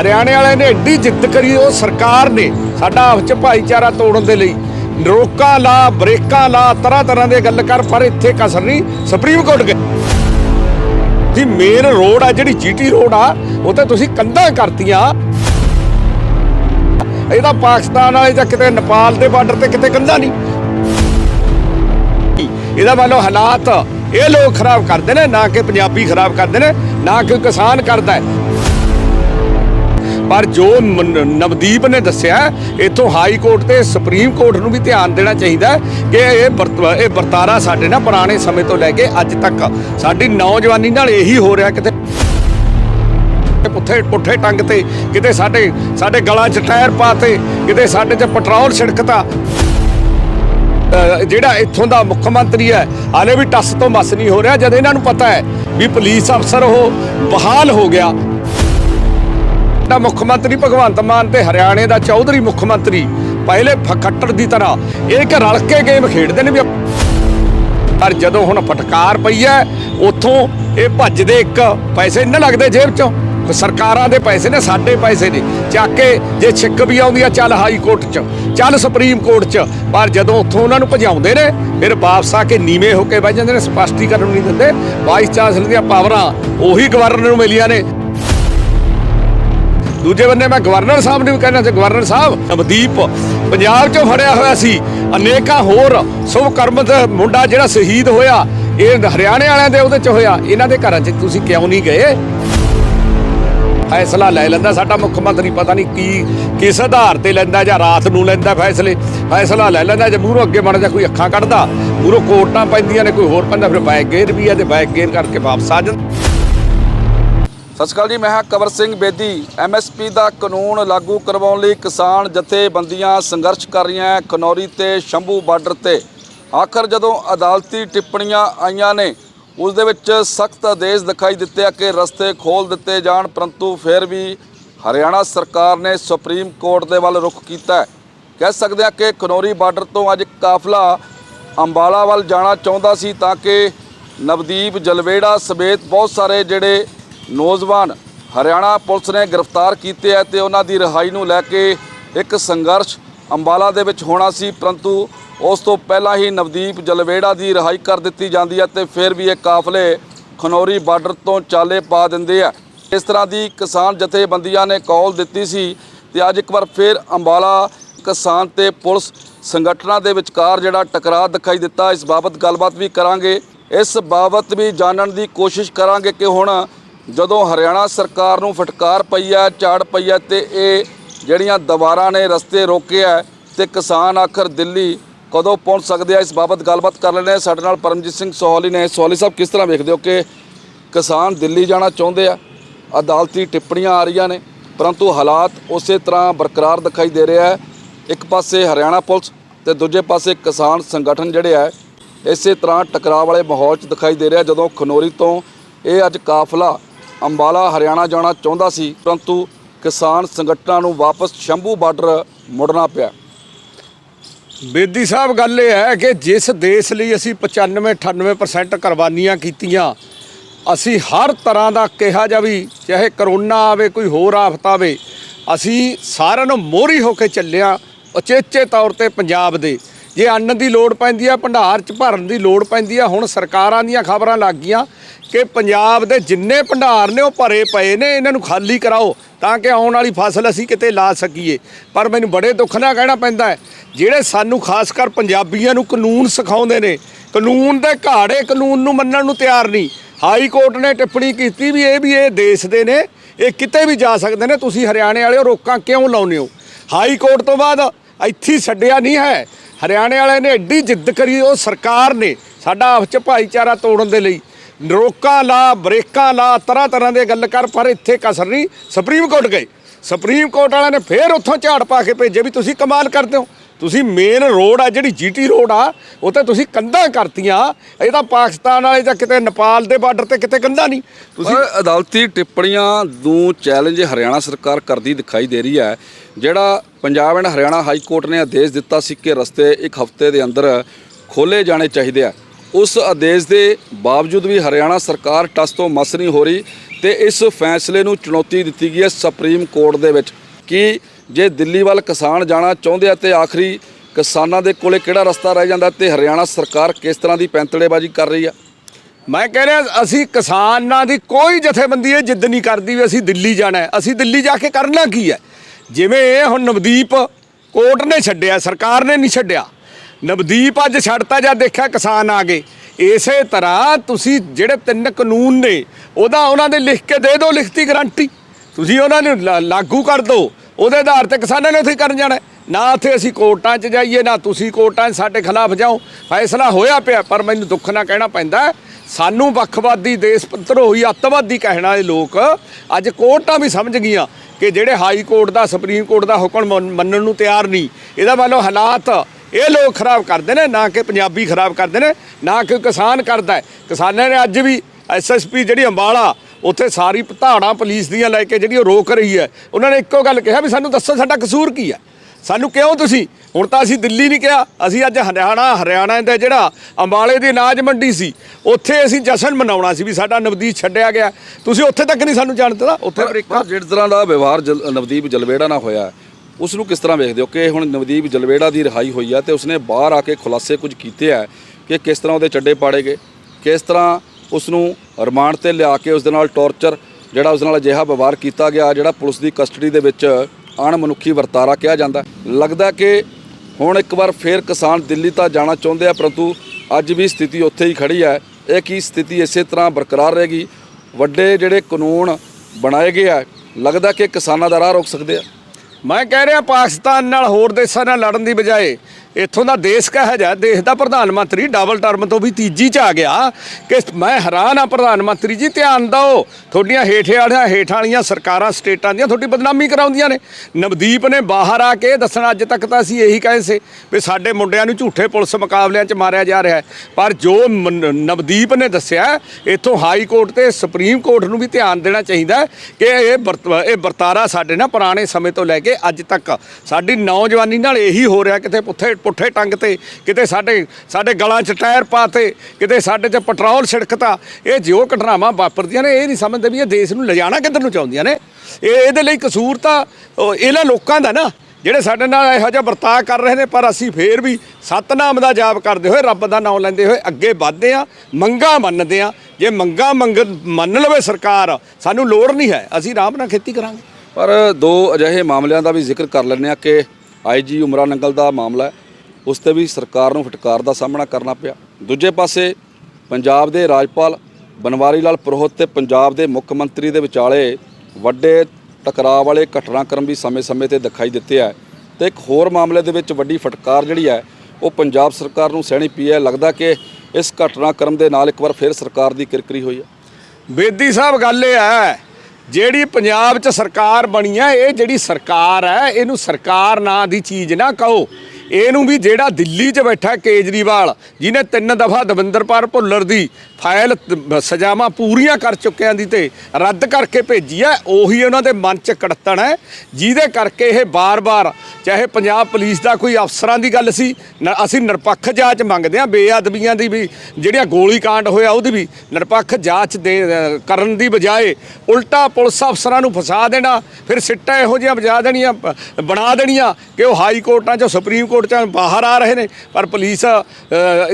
ਹਰਿਆਣੇ ਵਾਲਿਆਂ ਨੇ ਐਡੀ ਜਿੱਦ ਕਰੀ, ਉਹ ਸਰਕਾਰ ਨੇ ਸਾਡਾ ਆਪਸ ਭਾਈਚਾਰਾ ਤੋੜਨ ਦੇ ਲਈ ਰੋਕਾਂ ਲਾ, ਬ੍ਰੇਕਾਂ ਲਾ, ਤਰ੍ਹਾਂ ਤਰ੍ਹਾਂ ਦੇ ਗੱਲ ਕਰ, ਪਰ ਇੱਥੇ ਕਸਰ ਨਹੀਂ, ਸੁਪਰੀਮ ਕੋਰਟ ਗਏ। ਜੀ ਮੇਨ ਰੋਡ ਆ, ਜਿਹੜੀ ਜੀਟੀ ਰੋਡ ਆ, ਉਹ ਤੇ ਤੁਸੀਂ ਕੰਧਾਂ ਕਰਤੀਆਂ। ਇਹ ਤਾਂ ਪਾਕਿਸਤਾਨ ਵਾਲੇ ਜਾਂ ਕਿਤੇ ਨੇਪਾਲ ਦੇ ਬਾਰਡਰ ਤੇ ਕਿਤੇ ਕੰਧਾਂ ਨਹੀਂ। ਇਹਦਾ ਮੰਨ ਲਓ ਹਾਲਾਤ ਇਹ ਲੋਕ ਖਰਾਬ ਕਰਦੇ ਨੇ, ਨਾ ਕਿ ਪੰਜਾਬੀ ਖਰਾਬ ਕਰਦੇ ਨੇ, ਨਾ ਕਿ ਕਿਸਾਨ ਕਰਦਾ ਹੈ। ਪਰ ਜੋ ਨਵਦੀਪ ਨੇ ਦੱਸਿਆ, ਇਥੋਂ ਹਾਈ ਕੋਰਟ ਤੇ ਸੁਪਰੀਮ ਕੋਰਟ ਨੂੰ ਵੀ ਧਿਆਨ ਦੇਣਾ ਚਾਹੀਦਾ ਕਿ ਇਹ ਇਹ ਵਰਤਾਰਾ ਸਾਡੇ ਨਾਲ ਪੁਰਾਣੇ ਸਮੇਂ ਤੋਂ ਲੈ ਕੇ ਅੱਜ ਤੱਕ। ਸਾਡੀ ਨੌਜਵਾਨੀ ਨਾਲ ਇਹੀ ਹੋ ਰਿਹਾ ਕਿਤੇ ਪੁੱਠੇ ਪੁੱਠੇ ਟੰਗ ਤੇ, ਕਿਤੇ ਸਾਡੇ ਸਾਡੇ ਗਲਾਂ 'ਚ ਟਾਇਰ ਪਾਤੇ ਕਿਤੇ ਸਾਡੇ 'ਚ ਪੈਟਰੋਲ ਛਿੜਕਤਾ। ਜਿਹੜਾ ਇੱਥੋਂ ਦਾ ਮੁੱਖ ਮੰਤਰੀ ਹੈ, ਹਾਲੇ ਵੀ ਟੱਸ ਤੋਂ ਮਸ ਨਹੀਂ ਹੋ ਰਿਹਾ, ਜਦ ਇਹਨਾਂ ਨੂੰ ਪਤਾ ਹੈ ਵੀ ਪੁਲਿਸ ਅਫਸਰ ਉਹ ਬਹਾਲ ਹੋ ਗਿਆ। ਦਾ ਮੁੱਖ ਮੰਤਰੀ ਭਗਵੰਤ ਮਾਨ ਤੇ ਹਰਿਆਣੇ ਦਾ ਚੌਧਰੀ ਮੁੱਖ ਮੰਤਰੀ ਪਹਿਲੇ ਫ- ਦੀ ਤਰ੍ਹਾਂ ਇਹ ਕਿ ਰਲ ਕੇ ਗੇਮ ਖੇਡਦੇ ਨੇ ਵੀ ਪਰ ਜਦੋਂ ਹੁਣ ਫਟਕਾਰ ਪਈ ਹੈ, ਉਥੋਂ ਇਹ ਭੱਜਦੇ ਇੱਕ ਪੈਸੇ ਨਹੀਂ ਲੱਗਦੇ ਜੇਬ ਚੋਂ। ਸਰਕਾਰਾਂ ਦੇ ਪੈਸੇ ਨੇ, ਸਾਡੇ ਪੈਸੇ ਨੇ। ਚੱਕ ਕੇ ਜੇ ਛਿੱਕ ਵੀ ਆਉਂਦੀ ਆ, ਚੱਲ ਹਾਈ ਕੋਰਟ 'ਚ, ਚੱਲ ਸੁਪਰੀਮ ਕੋਰਟ 'ਚ। ਪਰ ਜਦੋਂ ਉੱਥੋਂ ਉਹਨਾਂ ਨੂੰ ਭਜਾਉਂਦੇ ਨੇ, ਫਿਰ ਵਾਪਸ ਆ ਕੇ ਨੀਵੇਂ ਹੋ ਕੇ ਬਹਿ ਜਾਂਦੇ ਨੇ, ਸਪਸ਼ਟੀਕਰਨ ਨਹੀਂ ਦਿੰਦੇ। ਵਾਈਸ ਚਾਂਸਲਰ ਦੀਆਂ ਪਾਵਰਾਂ ਉਹੀ ਗਵਰਨਰ ਨੂੰ ਮਿਲੀਆਂ ਨੇ। ਦੂਜੇ ਬੰਨੇ ਮੈਂ ਗਵਰਨਰ ਸਾਹਿਬ ਨੂੰ ਵੀ ਕਹਿਣਾ ਸੀ, ਗਵਰਨਰ ਸਾਹਿਬ ਨਵਦੀਪ ਪੰਜਾਬ 'ਚੋਂ ਫੜਿਆ ਹੋਇਆ ਸੀ। ਅਨੇਕਾਂ ਹੋਰ ਸੁਭ ਕਰਮ ਦਾ ਮੁੰਡਾ ਜਿਹੜਾ ਸ਼ਹੀਦ ਹੋਇਆ, ਇਹ ਹਰਿਆਣੇ ਵਾਲਿਆਂ ਦੇ ਉਹਦੇ 'ਚ ਹੋਇਆ। ਇਹਨਾਂ ਦੇ ਘਰਾਂ 'ਚ ਤੁਸੀਂ ਕਿਉਂ ਨਹੀਂ ਗਏ? ਫੈਸਲਾ ਲੈ ਲੈਂਦਾ ਸਾਡਾ ਮੁੱਖ ਮੰਤਰੀ, ਪਤਾ ਨਹੀਂ ਕੀ, ਕਿਸ ਆਧਾਰ ਤੇ ਲੈਂਦਾ ਜਾਂ ਰਾਤ ਨੂੰ ਲੈਂਦਾ ਫੈਸਲੇ। ਫੈਸਲਾ ਲੈ ਲੈਂਦਾ, ਜੇ ਮੂਹਰੋਂ ਅੱਗੇ ਬਣ ਜਾ ਕੋਈ ਅੱਖਾਂ ਕੱਢਦਾ, ਮੂਹਰੋਂ ਕੋਟਾਂ ਪੈਂਦੀਆਂ ਨੇ, ਕੋਈ ਹੋਰ ਪੈਂਦਾ, ਫਿਰ ਬੈਕ ਗੇਅਰ ਵੀ ਆ ਤੇ ਬੈਕ ਗੇਅਰ ਕਰਕੇ ਵਾਪਸ ਆ ਜਾਂਦਾ। ਸਤਿ ਸ਼੍ਰੀ ਅਕਾਲ ਜੀ, ਮੈਂ ਹਾਂ ਕਵਰ ਸਿੰਘ ਬੇਦੀ। ਐਮਐਸਪੀ ਦਾ ਕਾਨੂੰਨ ਲਾਗੂ ਕਰਵਾਉਣ ਲਈ ਕਿਸਾਨ ਜਥੇਬੰਦੀਆਂ ਸੰਘਰਸ਼ ਕਰ ਰਹੀਆਂ ਹੈ ਖਨੌਰੀ ਤੇ ਸ਼ੰਭੂ ਬਾਰਡਰ ਤੇ। ਆਖਰ ਜਦੋਂ ਅਦਾਲਤੀ ਟਿੱਪਣੀਆਂ ਆਈਆਂ ਨੇ, ਉਸ ਦੇ ਵਿੱਚ ਸਖਤ ਆਦੇਸ਼ ਦਿਖਾਈ ਦਿੱਤੇ ਆ ਕਿ ਰਸਤੇ ਖੋਲ ਦਿੱਤੇ ਜਾਣ, ਪਰੰਤੂ ਫਿਰ ਵੀ ਹਰਿਆਣਾ ਸਰਕਾਰ ਨੇ ਸੁਪਰੀਮ ਕੋਰਟ ਦੇ ਵੱਲ ਰੁਖ ਕੀਤਾ ਕਹਿ ਸਕਦੇ ਆ ਕਿ ਖਨੌਰੀ ਬਾਰਡਰ ਤੋਂ ਅੱਜ ਕਾਫਲਾ ਅੰਬਾਲਾ ਵੱਲ ਜਾਣਾ ਚਾਹੁੰਦਾ ਸੀ ਤਾਂ ਕਿ ਨਵਦੀਪ ਜਲਵੇੜਾ ਸਮੇਤ ਬਹੁਤ ਸਾਰੇ ਜਿਹੜੇ ਨੌਜਵਾਨ ਹਰਿਆਣਾ ਪੁਲਿਸ ਨੇ ਗ੍ਰਿਫਤਾਰ ਕੀਤੇ ਹੈ ਤੇ ਉਹਨਾਂ ਦੀ ਰਿਹਾਈ ਨੂੰ ਲੈ ਕੇ ਇੱਕ ਸੰਘਰਸ਼ ਅੰਬਾਲਾ ਦੇ ਵਿੱਚ ਹੋਣਾ ਸੀ, ਪਰੰਤੂ ਉਸ ਤੋਂ ਪਹਿਲਾਂ ਹੀ ਨਵਦੀਪ ਜਲਵੇੜਾ ਦੀ ਰਿਹਾਈ ਕਰ ਦਿੱਤੀ ਜਾਂਦੀ ਹੈ ਤੇ ਫਿਰ ਵੀ ਇਹ ਕਾਫਲੇ ਖਨੌਰੀ ਬਾਰਡਰ ਤੋਂ ਚਾਲੇ ਪਾ ਦਿੰਦੇ ਆ। ਇਸ ਤਰ੍ਹਾਂ ਦੀ ਕਿਸਾਨ ਜਥੇਬੰਦੀਆਂ ਨੇ ਕਾਲ ਦਿੱਤੀ ਸੀ ਤੇ ਅੱਜ ਇੱਕ ਵਾਰ ਫਿਰ ਅੰਬਾਲਾ ਕਿਸਾਨ ਤੇ ਪੁਲਿਸ ਸੰਗਠਨਾਂ ਦੇ ਵਿਚਕਾਰ ਜਿਹੜਾ ਟਕਰਾਅ ਦਿਖਾਈ ਦਿੱਤਾ। ਇਸ ਬਾਬਤ ਗੱਲਬਾਤ ਵੀ ਕਰਾਂਗੇ। ਇਸ ਬਾਬਤ ਵੀ ਜਾਣਨ ਦੀ ਕੋਸ਼ਿਸ਼ ਕਰਾਂਗੇ ਕਿ ਹੁਣ ਜਦੋਂ ਹਰਿਆਣਾ ਸਰਕਾਰ ਨੂੰ ਫਟਕਾਰ ਪਈ ਹੈ ਝਾੜ ਪਈ ਹੈ ਤੇ ਇਹ ਜਿਹੜੀਆਂ ਦੀਵਾਰਾਂ ਨੇ ਰਸਤੇ ਰੋਕੇ ਹੈ ਤੇ ਕਿਸਾਨ ਆਖਰ ਦਿੱਲੀ ਕਦੋਂ ਪਹੁੰਚ ਸਕਦੇ ਆ, ਇਸ ਬਾਬਤ ਗੱਲਬਾਤ ਕਰ ਲੈਣੇ ਸਾਡੇ ਨਾਲ ਪਰਮਜੀਤ ਸਿੰਘ ਸੋਹਲੀ ਨੇ। ਸੋਹਲੀ ਸਾਹਿਬ, ਕਿਸ ਤਰ੍ਹਾਂ ਵੇਖਦੇ ਹੋ ਕਿ ਕਿਸਾਨ ਦਿੱਲੀ ਜਾਣਾ ਚਾਹੁੰਦੇ ਆ? ਅਦਾਲਤੀ ਟਿੱਪਣੀਆਂ ਆ ਰਹੀਆਂ ਨੇ, ਪਰੰਤੂ ਹਾਲਾਤ ਉਸੇ ਤਰ੍ਹਾਂ ਬਰਕਰਾਰ ਦਿਖਾਈ ਦੇ ਰਿਹਾ ਹੈ। ਇੱਕ ਪਾਸੇ ਹਰਿਆਣਾ ਪੁਲਿਸ ਤੇ ਦੂਜੇ ਪਾਸੇ ਕਿਸਾਨ ਸੰਗਠਨ ਜਿਹੜੇ ਆ, ਇਸੇ ਤਰ੍ਹਾਂ ਟਕਰਾਅ ਵਾਲੇ ਮਾਹੌਲ 'ਚ ਦਿਖਾਈ ਦੇ ਰਿਹਾ। ਜਦੋਂ ਖਨੋਰੀ ਤੋਂ ਇਹ ਅੱਜ ਕਾਫਲਾ ਅੰਬਾਲਾ, ਹਰਿਆਣਾ ਜਾਣਾ ਚਾਹੁੰਦਾ ਸੀ, ਪਰੰਤੂ ਕਿਸਾਨ ਸੰਗਠਨਾਂ ਨੂੰ ਵਾਪਸ ਸ਼ੰਭੂ ਬਾਰਡਰ ਮੁੜਨਾ ਪਿਆ। ਬੇਦੀ ਸਾਹਿਬ, ਗੱਲ ਇਹ ਹੈ ਕਿ ਜਿਸ ਦੇਸ਼ ਲਈ ਅਸੀਂ 95 98% ਕੁਰਬਾਨੀਆਂ ਕੀਤੀਆਂ, ਅਸੀਂ ਹਰ ਤਰ੍ਹਾਂ ਦਾ ਕਿਹਾ ਜਾ ਵੀ ਚਾਹੇ ਕਰੋਨਾ ਆਵੇ, ਕੋਈ ਹੋਰ ਆਫਤ ਆਵੇ, ਅਸੀਂ ਸਾਰਿਆਂ ਨੂੰ ਮੋਹਰੀ ਹੋ ਕੇ ਚੱਲਿਆ, ਉਚੇਚੇ ਤੌਰ ਤੇ ਪੰਜਾਬ ਦੇ। ਜੇ ਅੰਨ ਦੀ ਲੋੜ ਪੈਂਦੀ ਆ, ਭੰਡਾਰ ਚ ਭਰਨ ਦੀ ਲੋੜ ਪੈਂਦੀ ਆ, ਹੁਣ ਸਰਕਾਰਾਂ ਦੀਆਂ ਖਬਰਾਂ ਲੱਗ ਗਈਆਂ ਕਿ ਪੰਜਾਬ ਦੇ ਜਿੰਨੇ ਭੰਡਾਰ ਨੇ ਉਹ ਭਰੇ ਪਏ ਨੇ, ਇਹਨਾਂ ਨੂੰ ਖਾਲੀ ਕਰਾਓ ਤਾਂ ਕਿ ਆਉਣ ਵਾਲੀ ਫਸਲ ਅਸੀਂ ਕਿਤੇ ਲਾ ਸਕੀਏ। ਪਰ ਮੈਨੂੰ ਬੜੇ ਦੁੱਖ ਨਾਲ ਕਹਿਣਾ ਪੈਂਦਾ ਹੈ, ਜਿਹੜੇ ਸਾਨੂੰ ਖਾਸ ਕਰ ਪੰਜਾਬੀਆਂ ਨੂੰ ਕਾਨੂੰਨ ਸਿਖਾਉਂਦੇ ਨੇ, ਕਾਨੂੰਨ ਦੇ ਘਾੜੇ ਕਾਨੂੰਨ ਨੂੰ ਮੰਨਣ ਨੂੰ ਤਿਆਰ ਨਹੀਂ। ਹਾਈ ਕੋਰਟ ਨੇ ਟਿੱਪਣੀ ਕੀਤੀ ਵੀ ਇਹ ਵੀ ਇਹ ਦੇਸ਼ ਦੇ ਨੇ, ਇਹ ਕਿਤੇ ਵੀ ਜਾ ਸਕਦੇ ਨੇ, ਤੁਸੀਂ ਹਰਿਆਣੇ ਵਾਲਿਓ ਰੋਕਾਂ ਕਿਉਂ ਲਾਉਂਦੇ ਹੋ? ਹਾਈ ਕੋਰਟ ਤੋਂ ਬਾਅਦ ਇੱਥੇ ਛੱਡਿਆ ਨਹੀਂ ਹੈ। ਹਰਿਆਣੇ ਵਾਲਿਆਂ ਨੇ ਐਡੀ ਜਿੱਦ ਕਰੀ, ਉਹ ਸਰਕਾਰ ਨੇ ਸਾਡਾ ਆਪਸ ਚ ਭਾਈਚਾਰਾ ਤੋੜਨ ਦੇ ਲਈ ਰੋਕਾਂ ਲਾ, ਬ੍ਰੇਕਾਂ ਲਾ, ਤਰ੍ਹਾਂ ਤਰ੍ਹਾਂ ਦੇ ਗੱਲ ਕਰ, ਪਰ ਇੱਥੇ ਕਸਰ ਨਹੀਂ, ਸੁਪਰੀਮ ਕੋਰਟ ਗਏ। ਸੁਪਰੀਮ ਕੋਰਟ ਵਾਲਿਆਂ ਨੇ ਫੇਰ ਉੱਥੋਂ ਝਾੜ ਪਾ ਕੇ ਭੇਜੇ ਵੀ ਤੁਸੀਂ ਕਮਾਲ ਕਰਦੇ ਹੋ। ਤੁਸੀਂ ਮੇਨ ਰੋਡ ਆ, ਜਿਹੜੀ ਜੀਟੀ ਰੋਡ ਆ, ਉਹ ਤਾਂ ਤੁਸੀਂ ਕੰਧਾਂ ਕਰਤੀਆਂ। ਇਹ ਤਾਂ ਪਾਕਿਸਤਾਨ ਵਾਲੇ ਜਾਂ ਕਿਤੇ ਨੇਪਾਲ ਦੇ ਬਾਰਡਰ ਤੇ ਕਿਤੇ ਕੰਧਾਂ ਨਹੀਂ। ਤੁਸੀਂ ਅਦਾਲਤੀ ਟਿੱਪਣੀਆਂ ਨੂੰ ਚੈਲੰਜ ਹਰਿਆਣਾ ਸਰਕਾਰ ਕਰਦੀ ਦਿਖਾਈ ਦੇ ਰਹੀ ਹੈ। ਜਿਹੜਾ Punjab and Haryana high court ਨੇ ਆਦੇਸ਼ ਦਿੱਤਾ ਸੀ ਕਿ ਰਸਤੇ ਇੱਕ ਹਫ਼ਤੇ ਦੇ ਅੰਦਰ ਖੋਲੇ ਜਾਣੇ ਚਾਹੀਦੇ ਆ। ਉਸ ਆਦੇਸ਼ ਦੇ ਬਾਵਜੂਦ ਵੀ ਹਰਿਆਣਾ ਸਰਕਾਰ ਟਸ ਤੋਂ ਮਸ ਨਹੀਂ ਹੋ ਰਹੀ ਤੇ ਇਸ ਫੈਸਲੇ ਨੂੰ ਚੁਣੌਤੀ ਦਿੱਤੀ ਗਈ ਹੈ ਸੁਪਰੀਮ ਕੋਰਟ ਦੇ ਵਿੱਚ। ਕਿ ਜੇ ਦਿੱਲੀ ਵੱਲ ਕਿਸਾਨ ਜਾਣਾ ਚਾਹੁੰਦੇ ਆ ਤੇ ਆਖਰੀ ਕਿਸਾਨਾਂ ਦੇ ਕੋਲੇ ਕਿਹੜਾ ਰਸਤਾ ਰਹਿ ਜਾਂਦਾ ਤੇ ਹਰਿਆਣਾ ਸਰਕਾਰ ਕਿਸ ਤਰ੍ਹਾਂ ਦੀ ਪੈਂਤੜੇਬਾਜ਼ੀ ਕਰ ਰਹੀ ਆ? ਮੈਂ ਕਹਿ ਰਿਹਾ, ਅਸੀਂ ਕਿਸਾਨਾਂ ਦੀ ਕੋਈ ਜਥੇਬੰਦੀ ਇਹ ਜਿੱਦ ਨਹੀਂ ਕਰਦੀ ਵੀ ਅਸੀਂ ਦਿੱਲੀ ਜਾਣਾ ਹੈ। ਅਸੀਂ ਦਿੱਲੀ ਜਾ ਕੇ ਕਰਨਾ ਕੀ ਹੈ? ਜਿਵੇਂ ਹੁਣ ਨਵਦੀਪ ਕੋਰਟ ਨੇ ਛੱਡਿਆ, ਸਰਕਾਰ ਨੇ ਨਹੀਂ ਛੱਡਿਆ। ਨਵਦੀਪ ਅੱਜ ਛੱਡਤਾ ਜਾਂ ਦੇਖਿਆ ਕਿਸਾਨ ਆ ਗਏ। ਇਸੇ ਤਰ੍ਹਾਂ ਤੁਸੀਂ ਜਿਹੜੇ ਤਿੰਨ ਕਾਨੂੰਨ ਨੇ, ਉਹਦਾ ਉਹਨਾਂ ਦੇ ਲਿਖ ਕੇ ਦੇ ਦਿਓ ਲਿਖਤੀ ਗਾਰੰਟੀ। ਤੁਸੀਂ ਉਹਨਾਂ ਨੂੰ ਲਾ- ਲਾਗੂ ਕਰ ਦਿਓ। ਉਹਦੇ ਆਧਾਰ ਤੇ ਕਿਸਾਨਾਂ ਨੇ ਉੱਥੇ ਕਰਨ ਜਾਣਾ ਨਾ ਉੱਥੇ ਅਸੀਂ ਕੋਰਟਾਂ 'ਚ ਜਾਈਏ, ਨਾ ਤੁਸੀਂ ਕੋਰਟਾਂ 'ਚ ਸਾਡੇ ਖਿਲਾਫ ਜਾਓ। ਫੈਸਲਾ ਹੋਇਆ ਪਿਆ, ਪਰ ਮੈਨੂੰ ਦੁੱਖ ਨਾਲ ਕਹਿਣਾ ਪੈਂਦਾ ਸਾਨੂੰ ਵੱਖਵਾਦੀ, ਦੇਸ਼ ਪੱਤਰ ਹੋਈ, ਅੱਤਵਾਦੀ ਕਹਿਣ ਵਾਲੇ ਲੋਕ ਅੱਜ ਕੋਰਟਾਂ ਵੀ ਸਮਝ ਗਈਆਂ ਕਿ ਜਿਹੜੇ ਹਾਈ ਕੋਰਟ ਦਾ, ਸੁਪਰੀਮ ਕੋਰਟ ਦਾ ਹੁਕਮ ਮੰਨ- ਮੰਨਣ ਨੂੰ ਤਿਆਰ ਨਹੀਂ। ਇਹਦਾ ਮਤਲਬ ਹਾਲਾਤ ਇਹ ਲੋਕ ਖਰਾਬ ਕਰਦੇ ਨੇ, ਨਾ ਕਿ ਪੰਜਾਬੀ ਖਰਾਬ ਕਰਦੇ ਨੇ, ਨਾ ਕਿ ਕਿਸਾਨ ਕਰਦਾ ਕਿਸਾਨਾਂ ਨੇ ਅੱਜ ਵੀ ਐਸਐਸਪੀ ਜਿਹੜੀ ਅੰਬਾਲਾ ਉੱਥੇ ਸਾਰੀ ਧਾੜਾਂ ਪੁਲਿਸ ਦੀਆਂ ਲੈ ਕੇ ਜਿਹੜੀ ਉਹ ਰੋਕ ਰਹੀ ਹੈ ਉਹਨਾਂ ਨੇ ਇੱਕੋ ਗੱਲ ਕਿਹਾ ਵੀ ਸਾਨੂੰ ਦੱਸੋ ਸਾਡਾ ਕਸੂਰ ਕੀ ਹੈ। ਸਾਨੂੰ ਕਿਉਂ ਤੁਸੀਂ? ਹੁਣ ਤਾਂ ਅਸੀਂ ਦਿੱਲੀ ਨਹੀਂ ਕਿਹਾ ਅਸੀਂ ਅੱਜ ਹਰਿਆਣਾ ਹਰਿਆਣਾ ਦਾ ਜਿਹੜਾ ਅੰਬਾਲੇ ਦੀ ਅਨਾਜ ਮੰਡੀ ਸੀ ਉੱਥੇ ਅਸੀਂ ਜਸ਼ਨ ਮਨਾਉਣਾ ਸੀ ਵੀ ਸਾਡਾ ਨਵਦੀਪ ਛੱਡਿਆ ਗਿਆ। ਤੁਸੀਂ ਉੱਥੇ ਤੱਕ ਨਹੀਂ ਸਾਨੂੰ ਜਾਣ ਦਿੱਤਾ ਉੱਥੇ ਅਮਰੀਕਾ ਜਿਸ ਤਰ੍ਹਾਂ ਦਾ ਵਿਵਹਾਰ ਨਵਦੀਪ ਜਲਵੇੜਾ ਨਾਲ ਹੋਇਆ ਉਸ ਨੂੰ ਕਿਸ ਤਰ੍ਹਾਂ ਵੇਖਦੇ ਹੋ ਕਿ ਹੁਣ ਨਵਦੀਪ ਜਲਵੇੜਾ ਦੀ ਰਿਹਾਈ ਹੋਈ ਆ ਤੇ ਉਸਨੇ ਬਾਹਰ ਆ ਕੇ ਖੁਲਾਸੇ ਕੁਝ ਕੀਤੇ ਆ ਕਿ ਕਿਸ ਤਰ੍ਹਾਂ ਉਹਦੇ ਚੱਡੇ ਪਾੜੇ ਗਏ ਕਿਸ ਤਰ੍ਹਾਂ ਉਸ ਨੂੰ ਰਿਮਾਂਡ ਤੇ ਲਿਆ ਕੇ ਉਸ ਦੇ ਨਾਲ ਟੌਰਚਰ, ਜਿਹੜਾ ਉਸ ਨਾਲ ਅਜਿਹਾ ਵਿਵਹਾਰ ਕੀਤਾ ਗਿਆ, ਜਿਹੜਾ ਪੁਲਿਸ ਦੀ ਕਸਟਡੀ ਦੇ ਵਿੱਚ ਅਣਮਨੁੱਖੀ ਵਰਤਾਰਾ ਕਿਹਾ ਜਾਂਦਾ। ਲੱਗਦਾ ਕਿ ਹੁਣ ਇੱਕ ਵਾਰ ਫੇਰ ਕਿਸਾਨ ਦਿੱਲੀ ਤਾਂ ਜਾਣਾ ਚਾਹੁੰਦੇ ਆ, ਪਰੰਤੂ ਅੱਜ ਵੀ ਸਥਿਤੀ ਉੱਥੇ ਹੀ ਖੜੀ ਹੈ। ਇਹ ਕੀ ਸਥਿਤੀ ਇਸੇ ਤਰ੍ਹਾਂ ਬਰਕਰਾਰ ਰਹੇਗੀ? ਵੱਡੇ ਜਿਹੜੇ ਕਾਨੂੰਨ ਬਣਾਏ ਗਏ ਆ, ਲੱਗਦਾ ਕਿ ਕਿਸਾਨਾਂ ਦਾ ਰਾਹ ਰੋਕ ਸਕਦੇ ਆ। ਮੈਂ ਕਹਿ ਰਿਹਾ, ਪਾਕਿਸਤਾਨ ਨਾਲ ਹੋਰ ਦੇਸ਼ਾਂ ਨਾਲ ਲੜਨ ਦੀ ਬਜਾਏ ਇੱਥੋਂ ਦਾ ਦੇਸ਼ ਕਹੇ ਜਾ ਦੇਸ਼ ਦਾ ਪ੍ਰਧਾਨ ਮੰਤਰੀ ਡਬਲ ਟਰਮ ਤੋਂ ਵੀ ਤੀਜੀ ਚ ਆ ਗਿਆ ਕਿ ਮੈਂ ਹੈਰਾਨ ਆ ਪ੍ਰਧਾਨ ਮੰਤਰੀ ਜੀ, ਧਿਆਨ ਦਿਓ। ਤੁਹਾਡੀਆਂ ਹੇਠ ਵਾਲੀਆਂ ਹੇਠਾਂ ਵਾਲੀਆਂ ਸਰਕਾਰਾਂ ਸਟੇਟਾਂ ਦੀਆਂ ਤੁਹਾਡੀ ਬਦਨਾਮੀ ਕਰਾਉਂਦੀਆਂ ਨੇ। ਨਵਦੀਪ ਨੇ ਬਾਹਰ ਆ ਕੇ ਦੱਸਣਾ ਅੱਜ ਤੱਕ ਤਾਂ ਅਸੀਂ ਇਹੀ ਕਹੇ ਸੀ ਵੀ ਸਾਡੇ ਮੁੰਡਿਆਂ ਨੂੰ ਝੂਠੇ ਪੁਲਿਸ ਮੁਕਾਬਲਿਆਂ 'ਚ ਮਾਰਿਆ ਜਾ ਰਿਹਾ ਪਰ ਜੋ ਮਨ- ਨਵਦੀਪ ਨੇ ਦੱਸਿਆ, ਇੱਥੋਂ ਹਾਈ ਕੋਰਟ ਤੇ ਸੁਪਰੀਮ ਕੋਰਟ ਨੂੰ ਵੀ ਧਿਆਨ ਦੇਣਾ ਚਾਹੀਦਾ ਕਿ ਇਹ ਵਰਤ- ਇਹ ਵਰਤਾਰਾ ਸਾਡੇ ਨਾ ਪੁਰਾਣੇ ਸਮੇਂ ਤੋਂ ਲੈ ਕੇ ਅੱਜ ਤੱਕ। ਸਾਡੀ ਨੌਜਵਾਨੀ ਨਾਲ ਇਹੀ ਹੋ ਰਿਹਾ, ਕਿਤੇ ਪੁੱਠੇ ਪੁੱਠੇ ਟੰਗ ਤੇ, ਕਿਤੇ ਸਾਡੇ ਸਾਡੇ ਗਲਾਂ 'ਚ ਟਾਇਰ ਪਾਤੇ ਕਿਤੇ ਸਾਡੇ 'ਚ ਪੈਟਰੋਲ ਛਿੜਕਤਾ। ਇਹ ਜੋ ਘਟਨਾਵਾਂ ਵਾਪਰਦੀਆਂ ਨੇ, ਇਹ ਨਹੀਂ ਸਮਝਦੇ ਵੀ ਇਹ ਦੇਸ਼ ਨੂੰ ਲਿਜਾਣਾ ਕਿੱਧਰ ਨੂੰ ਚਾਹੁੰਦੀਆਂ ਨੇ। ਇਹ, ਇਹਦੇ ਲਈ ਕਸੂਰ ਤਾਂ ਇਹਨਾਂ ਲੋਕਾਂ ਦਾ ਨਾ, ਜਿਹੜੇ ਸਾਡੇ ਨਾਲ ਇਹੋ ਜਿਹਾ ਵਰਤਾਅ ਕਰ ਰਹੇ ਨੇ, ਪਰ ਅਸੀਂ ਫੇਰ ਵੀ ਸਤਨਾਮ ਦਾ ਜਾਪ ਕਰਦੇ ਹੋਏ, ਰੱਬ ਦਾ ਨਾਮ ਲੈਂਦੇ ਹੋਏ ਅੱਗੇ ਵਧਦੇ ਆ ਮੰਗਾ ਮੰਨਦੇ ਆ ਜੇ ਮੰਗਾ ਮੰਗ, ਮੰਨ ਲਵੇ ਸਰਕਾਰ, ਸਾਨੂੰ ਲੋੜ ਨਹੀਂ ਹੈ, ਅਸੀਂ ਆਰਾਮ ਨਾਲ ਖੇਤੀ ਕਰਾਂਗੇ। ਪਰ ਦੋ ਅਜਿਹੇ ਮਾਮਲਿਆਂ ਦਾ ਵੀ ਜ਼ਿਕਰ ਕਰ ਲੈਂਦੇ ਆ ਕਿ ਆਈਜੀ ਉਮਰਾ ਨੰਗਲ ਦਾ ਮਾਮਲਾ ਹੈ। ਉਸ ਤੇ ਵੀ ਸਰਕਾਰ ਨੂੰ ਫਟਕਾਰ ਦਾ ਸਾਹਮਣਾ ਕਰਨਾ ਪਿਆ। ਦੂਜੇ ਪਾਸੇ ਪੰਜਾਬ ਦੇ ਰਾਜਪਾਲ ਬਨਵਾਰੀ ਲਾਲ ਪੁਰੋਹਿਤ ਤੇ ਪੰਜਾਬ ਦੇ ਮੁੱਖ ਮੰਤਰੀ ਦੇ ਵਿਚਾਲੇ ਵੱਡੇ ਟਕਰਾਅ ਵਾਲੇ ਘਟਨਾਕ੍ਰਮ ਵੀ ਸਮੇਂ-ਸਮੇਂ ਤੇ ਦਿਖਾਈ ਦਿੱਤੇ ਆ ਤੇ ਇੱਕ ਹੋਰ ਮਾਮਲੇ ਦੇ ਵਿੱਚ ਵੱਡੀ ਫਟਕਾਰ ਜਿਹੜੀ ਹੈ, ਉਹ ਪੰਜਾਬ ਸਰਕਾਰ ਨੂੰ ਸਹਿਣੀ ਪਈ ਹੈ। ਲੱਗਦਾ ਕਿ ਇਸ ਘਟਨਾਕ੍ਰਮ ਦੇ ਨਾਲ ਇੱਕ ਵਾਰ ਫਿਰ ਸਰਕਾਰ ਦੀ ਕਿਰਕਰੀ ਹੋਈ ਹੈ। ਬੇਦੀ ਸਾਹਿਬ, ਗੱਲ ਇਹ ਹੈ, ਜਿਹੜੀ ਪੰਜਾਬ 'ਚ ਸਰਕਾਰ ਬਣੀ ਹੈ, ਇਹ ਜਿਹੜੀ ਸਰਕਾਰ ਹੈ, ਇਹਨੂੰ ਸਰਕਾਰ ਨਾਂ ਦੀ ਚੀਜ਼ ਨਾ ਕਹੋ। ਇਹਨੂੰ ਵੀ ਜਿਹੜਾ ਦਿੱਲੀ 'ਚ ਬੈਠਾ ਕੇਜਰੀਵਾਲ, ਜਿਹਨੇ ਤਿੰਨ ਦਫਾ ਦਵਿੰਦਰਪਾਲ ਭੁੱਲਰ ਦੀ ਫਾਈਲ ਸਜ਼ਾਵਾਂ ਪੂਰੀਆਂ ਕਰ ਚੁੱਕਿਆਂ ਦੀ ਤੇ ਰੱਦ ਕਰਕੇ ਭੇਜੀ ਹੈ, ਉਹੀ ਉਹਨਾਂ ਦੇ ਮਨ 'ਚ ਕੜਤਣ ਹੈ, ਜਿਹਦੇ ਕਰਕੇ ਇਹ ਬਾਰ-ਬਾਰ, ਚਾਹੇ ਪੰਜਾਬ ਪੁਲਿਸ ਦਾ ਕੋਈ ਅਫਸਰਾਂ ਦੀ ਗੱਲ ਸੀ, ਨ- ਅਸੀਂ ਨਿਰਪੱਖ ਜਾਂਚ ਮੰਗਦੇ ਹਾਂ, ਬੇਅਦਬੀਆਂ ਦੀ ਵੀ, ਜਿਹੜੀਆਂ ਗੋਲੀ ਕਾਂਡ ਹੋਇਆ ਉਹਦੀ ਵੀ, ਨਿਰਪੱਖ ਜਾਂਚ ਦੇ ਕਰਨ ਦੀ ਬਜਾਏ ਉਲਟਾ ਪੁਲਿਸ ਅਫਸਰਾਂ ਨੂੰ ਫਸਾ ਦੇਣਾ, ਫਿਰ ਸਿੱਟਾਂ ਇਹੋ ਜਿਹੀਆਂ ਵਜਾ ਦੇਣੀਆਂ ਪ- ਬਣਾ ਦੇਣੀਆਂ ਕਿ ਉਹ ਹਾਈ ਕੋਰਟਾਂ 'ਚੋਂ ਸੁਪਰੀਮ ਕੋਰਟ 'ਚ ਬਾਹਰ ਆ ਰਹੇ ਨੇ, ਪਰ ਪੁਲਿਸ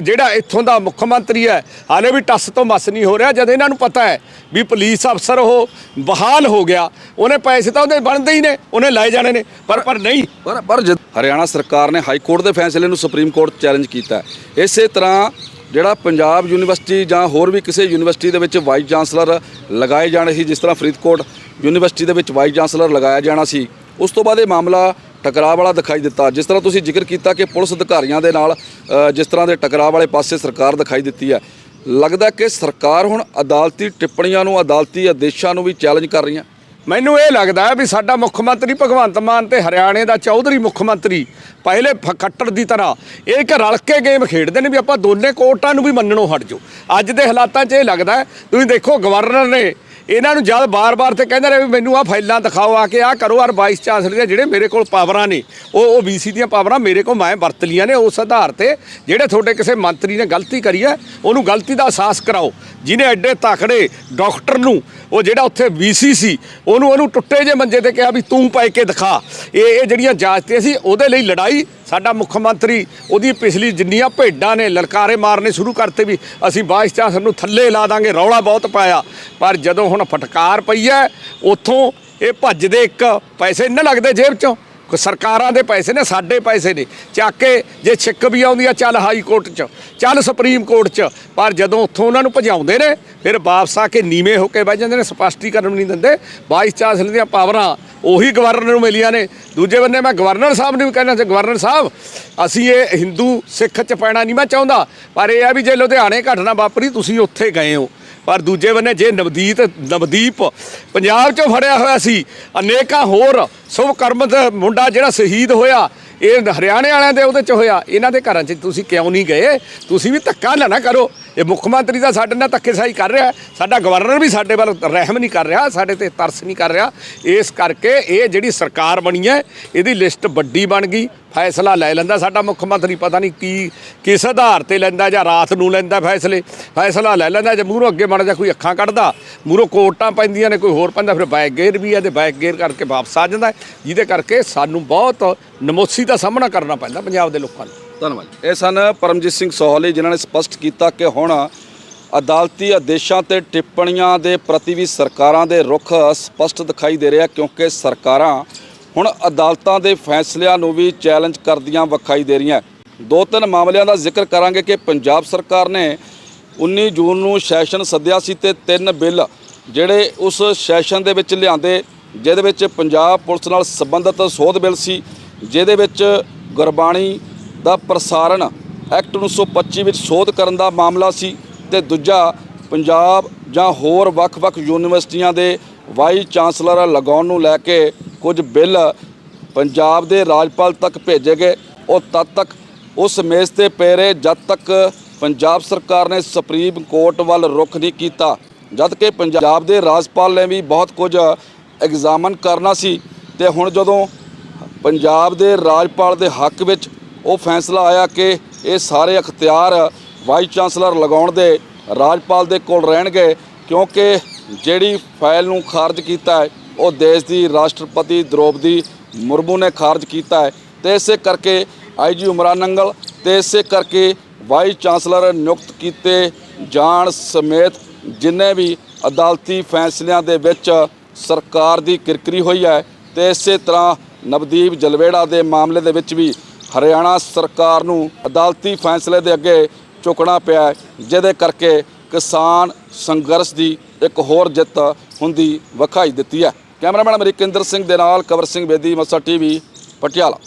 ਜਿਹੜਾ ਇੱਥੋਂ ਦਾ ਮੁੱਖ ਮੰਤਰੀ ਹੈ, ਹਾਲੇ ਵੀ ਟੱਸ ਤੋਂ ਮਸ ਨਹੀਂ ਹੋ ਰਿਹਾ, ਜਦ ਇਹਨਾਂ ਨੂੰ ਪਤਾ ਹੈ ਵੀ ਪੁਲਿਸ ਅਫਸਰ ਉਹ ਬਹਾਲ ਹੋ ਗਿਆ, ਉਹਨੇ ਪੈਸੇ ਤਾਂ ਉਹਦੇ ਬਣਦੇ ਹੀ ਨੇ, ਉਹਨੇ ਲੈ ਜਾਣੇ ਨੇ, ਪਰ ਪਰ ਨਹੀਂ। ਪਰ ਪਰ ਹਰਿਆਣਾ ਸਰਕਾਰ ਨੇ ਹਾਈ ਕੋਰਟ ਦੇ ਫੈਸਲੇ ਨੂੰ ਸੁਪਰੀਮ ਕੋਰਟ ਚੈਲੰਜ ਕੀਤਾ ਇਸੇ ਤਰ੍ਹਾਂ ਜਿਹੜਾ ਪੰਜਾਬ ਯੂਨੀਵਰਸਿਟੀ ਜਾਂ ਹੋਰ ਵੀ ਕਿਸੇ ਯੂਨੀਵਰਸਿਟੀ ਦੇ ਵਿੱਚ ਵਾਈਸ ਚਾਂਸਲਰ ਲਗਾਏ ਜਾਣੇ ਸੀ, ਜਿਸ ਤਰ੍ਹਾਂ ਫਰੀਦਕੋਟ ਯੂਨੀਵਰਸਿਟੀ ਦੇ ਵਿੱਚ ਵਾਈਸ ਚਾਂਸਲਰ ਲਗਾਇਆ ਜਾਣਾ ਸੀ, ਉਸ ਤੋਂ ਬਾਅਦ ਇਹ ਮਾਮਲਾ ਟਕਰਾਅ ਵਾਲਾ ਦਿਖਾਈ ਦਿੱਤਾ। ਜਿਸ ਤਰ੍ਹਾਂ ਤੁਸੀਂ ਜ਼ਿਕਰ ਕੀਤਾ ਕਿ ਪੁਲਿਸ ਅਧਿਕਾਰੀਆਂ ਦੇ ਨਾਲ ਜਿਸ ਤਰ੍ਹਾਂ ਦੇ ਟਕਰਾਅ ਵਾਲੇ ਪਾਸੇ ਸਰਕਾਰ ਦਿਖਾਈ ਦਿੱਤੀ ਹੈ। ਲੱਗਦਾ ਕਿ ਸਰਕਾਰ ਹੁਣ ਅਦਾਲਤੀ ਟਿੱਪਣੀਆਂ ਨੂੰ, ਅਦਾਲਤੀ ਆਦੇਸ਼ਾਂ ਨੂੰ ਵੀ ਚੈਲੰਜ ਕਰ ਰਹੀਆਂ। ਮੈਨੂੰ ਇਹ ਲੱਗਦਾ ਹੈ ਵੀ ਸਾਡਾ ਮੁੱਖ ਮੰਤਰੀ ਭਗਵੰਤ ਮਾਨ ਤੇ ਹਰਿਆਣੇ ਦਾ ਚੌਧਰੀ ਮੁੱਖ ਮੰਤਰੀ ਪਹਿਲੇ ਫ- ਖੱਟਰ ਦੀ ਤਰ੍ਹਾਂ ਇਹ ਇੱਕ ਰਲ ਕੇ ਗੇਮ ਖੇਡਦੇ ਨੇ ਵੀ ਆਪਾਂ ਦੋਨੇ ਕੋਰਟਾਂ ਨੂੰ ਵੀ ਮੰਨਣੋਂ ਹਟ ਜਾਓ। ਅੱਜ ਦੇ ਹਾਲਾਤਾਂ 'ਚ ਇਹ ਲੱਗਦਾ ਤੁਸੀਂ ਦੇਖੋ ਗਵਰਨਰ ਨੇ ਇਹਨਾਂ ਨੂੰ ਜਦ ਬਾਰ-ਬਾਰ ਤੇ ਕਹਿੰਦੇ ਰਹੇ ਵੀ ਮੈਨੂੰ ਆ ਫਾਈਲਾਂ ਦਿਖਾਓ, ਆ ਕੇ ਆ ਕਰੋ ਔਰ ਵਾਈਸ ਚਾਂਸਲਰ ਦੇ ਜਿਹੜੇ ਮੇਰੇ ਕੋਲ ਪਾਵਰਾਂ ਨੇ, ਉਹ ਉਹ ਵੀਸੀ ਦੀਆਂ ਪਾਵਰਾਂ ਮੇਰੇ ਕੋਲ ਮੈਂ ਵਰਤ ਲੀਆਂ ਨੇ ਉਸ ਆਧਾਰ ਤੇ ਜਿਹੜੇ ਤੁਹਾਡੇ ਕਿਸੇ ਮੰਤਰੀ ਨੇ ਗਲਤੀ ਕਰੀ ਹੈ, ਉਹਨੂੰ ਗਲਤੀ ਦਾ ਅਹਿਸਾਸ ਕਰਾਓ। ਜਿਹਨੇ ਐਡੇ ਤਕੜੇ ਡਾਕਟਰ ਨੂੰ, ਉਹ ਜਿਹੜਾ ਉੱਥੇ ਵੀਸੀ ਸੀ, ਉਹਨੂੰ ਉਹਨੂੰ ਟੁੱਟੇ ਜੇ ਮੰਜੇ ਤੇ ਕਿਹਾ ਵੀ ਤੂੰ ਪੈ ਕੇ ਦਿਖਾ। ਇਹ ਇਹ ਜਿਹੜੀਆਂ ਜਾਂਚ ਤੇ ਸੀ ਉਹਦੇ ਲਈ ਲੜਾਈ ਸਾਡਾ ਮੁੱਖ ਮੰਤਰੀ ਉਹਦੀ ਪਿਛਲੀ ਜਿੰਨੀਆਂ ਭੇਡਾਂ ਨੇ ਲਲਕਾਰੇ ਮਾਰਨੇ ਸ਼ੁਰੂ ਕਰਤੇ ਵੀ ਅਸੀਂ ਵਾਈਸ ਚਾਂਸਲਰ ਨੂੰ ਥੱਲੇ ਲਾ ਦਾਂਗੇ, ਰੌਲਾ ਬਹੁਤ ਪਾਇਆ। ਪਰ ਜਦੋਂ ਹੁਣ ਫਟਕਾਰ ਪਈ ਹੈ, ਉੱਥੋਂ ਇਹ ਭੱਜਦੇ ਇੱਕ ਪੈਸੇ ਨਾ ਲੱਗਦੇ ਜੇਬ ਚੋਂ। ਸਰਕਾਰਾਂ ਦੇ ਪੈਸੇ ਨੇ, ਸਾਡੇ ਪੈਸੇ ਨੇ। ਚੱਕ ਕੇ ਜੇ ਛਿੱਕ ਵੀ ਆਉਂਦੀ ਆ, ਚੱਲ ਹਾਈ ਕੋਰਟ 'ਚ, ਚੱਲ ਸੁਪਰੀਮ ਕੋਰਟ 'ਚ। ਪਰ ਜਦੋਂ ਉੱਥੋਂ ਉਹਨਾਂ ਨੂੰ ਭਜਾਉਂਦੇ ਨੇ, ਫਿਰ ਵਾਪਸ ਆ ਕੇ ਨੀਵੇਂ ਹੋ ਕੇ ਬਹਿ ਜਾਂਦੇ ਨੇ, ਸਪਸ਼ਟੀਕਰਨ ਨਹੀਂ ਦਿੰਦੇ। ਵਾਈਸ ਚਾਂਸਲਰ ਦੀਆਂ ਪਾਵਰਾਂ ਉਹੀ ਗਵਰਨਰ ਨੂੰ ਮਿਲੀਆਂ ਨੇ। ਦੂਜੇ ਬੰਨੇ ਮੈਂ ਗਵਰਨਰ ਸਾਹਿਬ ਨੂੰ ਵੀ ਕਹਿਣਾ ਸੀ ਗਵਰਨਰ ਸਾਹਿਬ, ਅਸੀਂ ਇਹ ਹਿੰਦੂ ਸਿੱਖ 'ਚ ਪੈਣਾ ਨਹੀਂ, ਮੈਂ ਚਾਹੁੰਦਾ। ਪਰ ਇਹ ਆ ਵੀ ਜੇ ਲੁਧਿਆਣੇ ਘਟਨਾ ਵਾਪਰੀ, ਤੁਸੀਂ ਉੱਥੇ ਗਏ ਹੋ। ਪਰ ਦੂਜੇ ਬੰਨੇ ਜੇ ਨਵਦੀਤ ਨਵਦੀਪ ਪੰਜਾਬ 'ਚੋਂ ਫੜਿਆ ਹੋਇਆ ਸੀ, ਅਨੇਕਾਂ ਹੋਰ ਸੁਭ ਕਰਮ ਦਾ ਮੁੰਡਾ ਜਿਹੜਾ ਸ਼ਹੀਦ ਹੋਇਆ, ਇਹ ਹਰਿਆਣੇ ਵਾਲਿਆਂ ਦੇ ਉਹਦੇ 'ਚ ਹੋਇਆ, ਇਹਨਾਂ ਦੇ ਘਰਾਂ 'ਚ ਤੁਸੀਂ ਕਿਉਂ ਨਹੀਂ ਗਏ? ਤੁਸੀਂ ਵੀ ਧੱਕਾ ਨਾ ਨਾ ਕਰੋ। ਇਹ ਮੁੱਖ ਮੰਤਰੀ ਦਾ ਸਾਡੇ ਨਾਲ ਧੱਕੇਸ਼ਾਹੀ ਕਰ ਰਿਹਾ ਸਾਡਾ ਗਵਰਨਰ ਵੀ ਸਾਡੇ ਵੱਲ ਰਹਿਮ ਨਹੀਂ ਕਰ ਰਿਹਾ, ਸਾਡੇ ਤੇ ਤਰਸ ਨਹੀਂ ਕਰ ਰਿਹਾ। ਇਸ ਕਰਕੇ ਇਹ ਜਿਹੜੀ ਸਰਕਾਰ ਬਣੀ ਹੈ, ਇਹਦੀ ਲਿਸਟ ਵੱਡੀ ਬਣ ਗਈ। ਫੈਸਲਾ ਲੈ ਲੈਂਦਾ ਸਾਡਾ ਮੁੱਖ ਮੰਤਰੀ, ਪਤਾ ਨਹੀਂ ਕੀ, ਕਿਸ ਆਧਾਰ ਤੇ ਲੈਂਦਾ ਜਾਂ ਰਾਤ ਨੂੰ ਲੈਂਦਾ ਫੈਸਲੇ। ਫੈਸਲਾ ਲੈ ਲੈਂਦਾ, ਜੇ ਮੂਹਰੋਂ ਅੱਗੇ ਮੜ ਜਾ ਕੋਈ ਅੱਖਾਂ ਕੱਢਦਾ, ਮੂਹਰੋਂ ਕੋਰਟਾਂ ਪੈਂਦੀਆਂ ਨੇ, ਕੋਈ ਹੋਰ ਪੈਂਦਾ, ਫਿਰ ਬੈਕ ਗੇਅਰ ਵੀ ਹੈ ਤੇ ਬੈਕ ਗੇਅਰ ਕਰਕੇ ਵਾਪਸ ਆ ਜਾਂਦਾ ਜਿਹਦੇ ਕਰਕੇ ਸਾਨੂੰ ਬਹੁਤ ਨਮੋਸੀ ਦਾ ਸਾਹਮਣਾ ਕਰਨਾ ਪੈਂਦਾ ਪੰਜਾਬ ਦੇ ਲੋਕਾਂ ਨੂੰ। ਧੰਨਵਾਦ ਇਹ ਸਨ ਪਰਮਜੀਤ ਸਿੰਘ ਸੋਹਲੀ, ਜਿਨ੍ਹਾਂ ਨੇ ਸਪਸ਼ਟ ਕੀਤਾ ਕਿ ਹੁਣ ਅਦਾਲਤੀ ਆਦੇਸ਼ਾਂ ਤੇ ਟਿੱਪਣੀਆਂ ਦੇ ਪ੍ਰਤੀ ਵੀ ਸਰਕਾਰਾਂ ਦੇ ਰੁਖ ਸਪਸ਼ਟ ਦਿਖਾਈ ਦੇ ਰਿਹਾ ਕਿਉਂਕਿ ਸਰਕਾਰਾਂ ਹੁਣ ਅਦਾਲਤਾਂ ਦੇ ਫੈਸਲਿਆਂ ਨੂੰ ਵੀ ਚੈਲੰਜ ਕਰਦੀਆਂ ਵਿਖਾਈ ਦੇ ਰਹੀਆਂ। ਦੋ ਤਿੰਨ ਮਾਮਲਿਆਂ ਦਾ ਜ਼ਿਕਰ ਕਰਾਂਗੇ ਕਿ ਪੰਜਾਬ ਸਰਕਾਰ ਨੇ 19 ਜੂਨ ਨੂੰ ਸੈਸ਼ਨ ਸੱਦਿਆ ਸੀ ਤੇ ਤਿੰਨ ਬਿੱਲ ਜਿਹੜੇ ਉਸ ਸੈਸ਼ਨ ਦੇ ਵਿੱਚ ਲਿਆਂਦੇ, ਜਿਹਦੇ ਵਿੱਚ ਪੰਜਾਬ ਪੁਲਿਸ ਨਾਲ ਸੰਬੰਧਿਤ ਸੋਧ ਬਿੱਲ ਸੀ, ਜਿਹਦੇ ਵਿੱਚ ਗੁਰਬਾਣੀ ਦਾ ਪ੍ਰਸਾਰਣ ਐਕਟ 1925 ਵਿੱਚ ਸੋਧ ਕਰਨ ਦਾ ਮਾਮਲਾ ਸੀ ਤੇ ਦੂਜਾ, ਪੰਜਾਬ ਜਾਂ ਹੋਰ ਵੱਖ-ਵੱਖ ਯੂਨੀਵਰਸਿਟੀਆਂ ਦੇ ਵਾਈਸ ਚਾਂਸਲਰ ਲਗਾਉਣ ਨੂੰ ਲੈ ਕੇ ਕੁਝ ਬਿੱਲ ਪੰਜਾਬ ਦੇ ਰਾਜਪਾਲ ਤੱਕ ਭੇਜੇ ਗਏ। ਉਹ ਤਦ ਤੱਕ ਉਸ ਮੇਜ਼ ਤੇ ਪਏ ਰਹੇ ਜਦ ਤੱਕ ਪੰਜਾਬ ਸਰਕਾਰ ਨੇ ਸੁਪਰੀਮ ਕੋਰਟ ਵੱਲ ਰੁਖ ਨਹੀਂ ਕੀਤਾ। ਜਦ ਕਿ ਪੰਜਾਬ ਦੇ ਰਾਜਪਾਲ ਨੇ ਵੀ ਬਹੁਤ ਕੁਝ ਐਗਜ਼ਾਮਨ ਕਰਨਾ ਸੀ ਤੇ ਹੁਣ ਜਦੋਂ ਪੰਜਾਬ ਦੇ ਰਾਜਪਾਲ ਦੇ ਹੱਕ ਵਿੱਚ ਉਹ ਫੈਸਲਾ ਆਇਆ ਕਿ ਇਹ ਸਾਰੇ ਅਖਤਿਆਰ ਵਾਈਸ ਚਾਂਸਲਰ ਲਗਾਉਣ ਦੇ ਰਾਜਪਾਲ ਦੇ ਕੋਲ ਰਹਿਣਗੇ, ਕਿਉਂਕਿ ਜਿਹੜੀ ਫਾਈਲ ਨੂੰ ਖਾਰਜ ਕੀਤਾ ਹੈ, ਉਹ ਦੇਸ਼ ਦੀ ਰਾਸ਼ਟਰਪਤੀ ਦ੍ਰੋਪਦੀ ਮੁਰਮੂ ਨੇ ਖਾਰਜ ਕੀਤਾ ਹੈ ਤੇ ਇਸੇ ਕਰਕੇ ਆਈਜੀ ਉਮਰਾਨ ਨੰਗਲ ਤੇ ਇਸੇ ਕਰਕੇ ਵਾਈਸ ਚਾਂਸਲਰ ਨਿਯੁਕਤ ਕੀਤੇ ਜਾਣ ਸਮੇਤ ਜਿੰਨੇ ਵੀ ਅਦਾਲਤੀ ਫੈਸਲਿਆਂ ਦੇ ਵਿੱਚ ਸਰਕਾਰ ਦੀ ਕਿਰਕਰੀ ਹੋਈ ਹੈ ਤੇ ਇਸੇ ਤਰ੍ਹਾਂ ਨਵਦੀਪ ਜਲਵੇੜਾ ਦੇ ਮਾਮਲੇ ਦੇ ਵਿੱਚ ਵੀ ਹਰਿਆਣਾ ਸਰਕਾਰ ਨੂੰ ਅਦਾਲਤੀ ਫੈਸਲੇ ਦੇ ਅੱਗੇ ਝੁਕਣਾ ਪਿਆ ਜਿਹਦੇ ਕਰਕੇ ਕਿਸਾਨ ਸੰਘਰਸ਼ ਦੀ ਇੱਕ ਹੋਰ ਜਿੱਤ ਹੁੰਦੀ ਵਿਖਾਈ ਦਿੱਤੀ ਹੈ। ਕੈਮਰਾਮੈਨ ਅਮਰੀਕਿੰਦਰ ਸਿੰਘ ਦੇ ਨਾਲ ਕਵਰ ਸਿੰਘ ਬੇਦੀ, ਮੱਸਾ ਟੀਵੀ, ਪਟਿਆਲਾ।